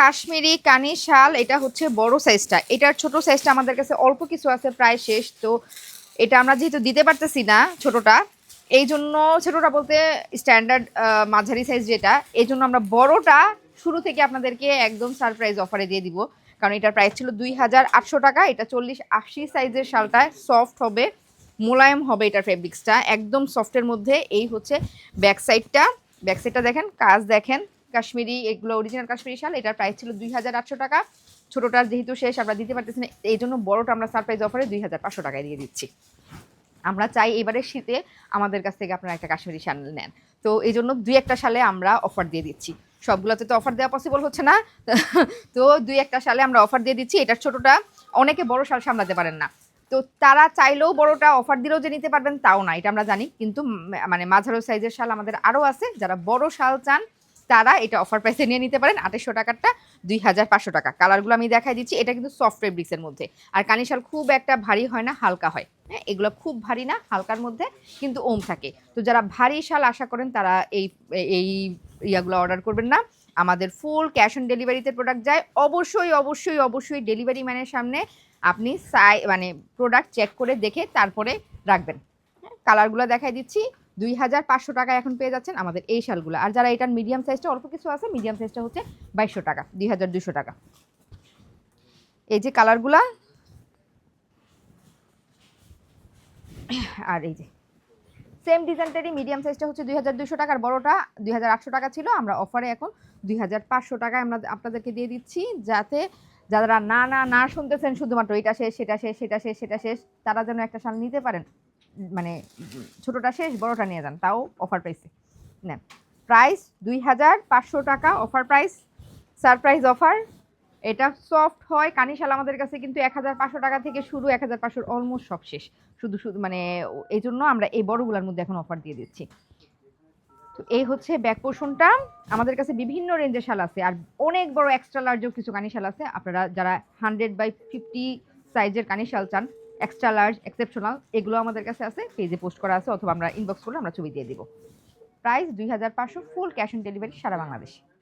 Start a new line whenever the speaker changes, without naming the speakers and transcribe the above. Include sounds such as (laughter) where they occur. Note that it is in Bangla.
কাশ্মীরি কানি শাল, এটা হচ্ছে বড় সাইজটা এটার ছোট সাইজটা আমাদের কাছে অল্প কিছু আছে, প্রায় শেষ। তো এটা আমরা যেহেতু দিতে পারতেছি না ছোটটা, এই জন্য ছোটটা বলতে স্ট্যান্ডার্ড মাঝারি সাইজ যেটা, এই জন্য আমরা বড়টা শুরু থেকে আপনাদেরকে একদম সারপ্রাইজ অফারে দিয়ে দিব। কারণ এটার প্রাইস ছিল দুই হাজার আটশো টাকা, এটা চল্লিশ আশি সাইজের শালটা সফট হবে, মোলায়েম হবে এটার ফেব্রিক্সটা একদম সফটের মধ্যে এই হচ্ছে ব্যাক সাইডটা ব্যাক সাইডটা দেখেন, কাজ দেখেন। কাশ্মীরি, এগুলো অরিজিনাল কাশ্মীরি শাল, এটার প্রাইস ছিল দুই হাজার আটশো টাকা। ছোটোটার যেহেতু শেষ, আমরা দিতে পারতেছি না, এই জন্য বড়টা আমরা সারপ্রাইজ অফারে দুই হাজার পাঁচশো টাকায় দিয়ে দিচ্ছি। আমরা চাই এবারে শীতে আমাদের কাছ থেকে আপনারা একটা কাশ্মীরি শাল নেন। তো এই জন্য দুই একটা সালে আমরা অফার দিয়ে দিচ্ছি। সবগুলোতে তো অফার দেওয়া পসিবল হচ্ছে না। (laughs) তো দুই একটা সালে আমরা অফার দিয়ে দিচ্ছি, এটার ছোটোটা। অনেকে বড় শাল সামলাতে পারেন না। তো তারা চাইলেও বড়টা অফার দিলেও যে নিতে পারবেন, তাও না, এটা আমরা জানি। কিন্তু মানে মাঝারো সাইজের শাল আমাদের আরও আছে। যারা বড় শাল চান তারা এটা অফার প্রাইসে নিয়ে নিতে পারেন। আঠাশশো টাকারটা দুই হাজার পাঁচশো টাকা। কালারগুলো আমি দেখাই দিচ্ছি। এটা কিন্তু সফট ফেব্রিক্সের মধ্যে। আর কানিশাল খুব একটা ভারী হয় না হালকা হয়। হ্যাঁ এগুলো খুব ভারী না হালকার মধ্যে কিন্তু ওম থাকে। তো যারা ভারী শাল আশা করেন তারা এই এই ইয়াগুলো অর্ডার করবেন না। আমাদের ফুল ক্যাশ অন ডেলিভারিতে প্রোডাক্ট যায়। অবশ্যই অবশ্যই অবশ্যই ডেলিভারি ম্যানের সামনে আপনি সাই মানে প্রোডাক্ট চেক করে দেখে তারপরে রাখবেন। হ্যাঁ, কালারগুলো দেখাই দিচ্ছি। দুই হাজার পাঁচশো টাকা এখন পেয়ে যাচ্ছেন আমাদের এই শালগুলো। আর যারা এটার মিডিয়াম সাইজটা অল্প কিছু আছে মিডিয়াম সাইজটা হচ্ছে বাইশশো টাকা, দুই হাজার দুশো টাকা। এই যে কালারগুলা। আর এই যে সেম ডিজাইনটারই মিডিয়াম সাইজটা হচ্ছে দুই হাজার দুশো টাকার বড়টা, দুই হাজার আটশো টাকা ছিল, আমরা অফারে এখন দুই হাজার পাঁচশো টাকায় আমরা আপনাদেরকে দিয়ে দিচ্ছি, যাতে যারা না না না শুনতেছেন শুধুমাত্র এটা শেষ, সেটা শেষ সেটা শেষ সেটা শেষ, তারা যেন একটা শাল নিতে পারেন। মানে ছোটটা শেষ, বড়টা নিয়ে যান, তাও অফার প্রাইসে নেন। প্রাইস দুই হাজার পাঁচশো টাকা অফার প্রাইস সারপ্রাইজ অফার এটা সফট হয়, কানিশাল আমাদের কাছে কিন্তু এক হাজার পাঁচশো টাকা থেকে শুরু, এক হাজার পাঁচশোর অলমোস্ট সব শেষ। শুধু শুধু মানে এই জন্য আমরা এই বড়গুলোর মধ্যে এখন অফার দিয়ে দিচ্ছি। তো এই হচ্ছে ব্যাক পোর্শনটা আমাদের কাছে বিভিন্ন রেঞ্জের শাল আছে, আর অনেক বড় এক্সট্রা লার্জও কিছু কানিশাল আছে। আপনারা যারা হান্ড্রেড বাই ফিফটি সাইজের কানিশাল চান এক্সট্রা লার্জ এক্সেপশনাল এগুলো আমাদের কাছে আছে, পেজে পোস্ট করা আছে, অথবা আমরা ইনবক্স করলে আমরা ছবি দিয়ে দিব। প্রাইস দুই হাজার পাঁচশো ফুল ক্যাশ অন ডেলিভারি সারা বাংলাদেশে।